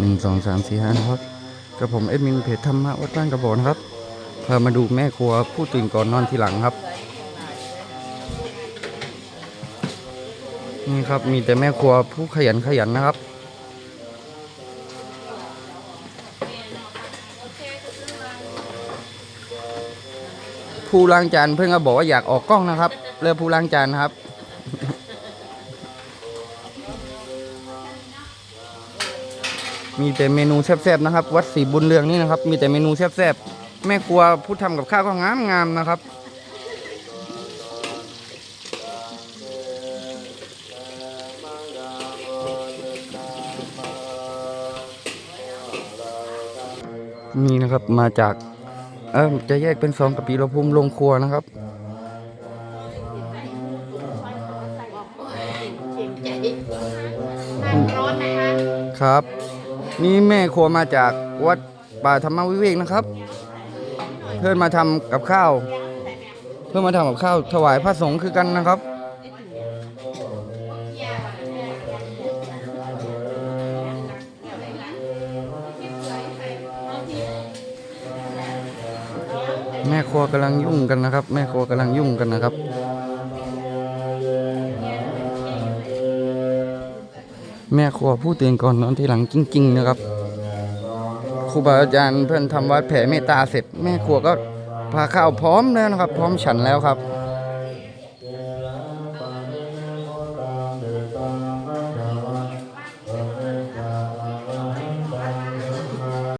หนึ่งสองสามสี่ห้านะครับกับผมเอ็ดมินเพจธรรมะวัดบ้านกระบอกนะครับพามาดูแม่ครัวผู้ตื่นก่อนนอนทีหลังครับ นี่ครับมีแต่แม่ครัวผู้ขยันขยันนะครับ ผู้ล้างจานเพื่อนก็บอกว่าอยากออกกล้องนะครับเลือกผู้ล้างจานครับ มีแต่เมนูแซ่บๆนะครับ วัดศรีบุญเรืองนี่นะครับ มีแต่เมนูแซ่บๆแม่ครัวผู้ทำกับข้าวก็งามงามๆนะครับ นี่นะครับมาจากเออจะแยกเป็นสองกับปีละภูมิลงครัวนะครับร้อนนะคะครับ นี่แม่ครัวมาจากวัดป่าธรรมวิเวกนะครับ เพื่อนมาทำกับข้าว เพื่อนมาทำกับข้าวถวายพระสงฆ์คือกันนะครับ แม่ครัวกำลังยุ่งกันนะครับ แม่ครัวกำลังยุ่งกันนะครับ แม่ครัวผู้ตื่นก่อนนอนทีหลังจริง ๆ นะครับครูบาอาจารย์เพื่อนทำวัดแผ่เมตตาเสร็จ แม่ครัวก็พาข้าวพร้อมแล้วนะครับ พร้อมฉันแล้วครับ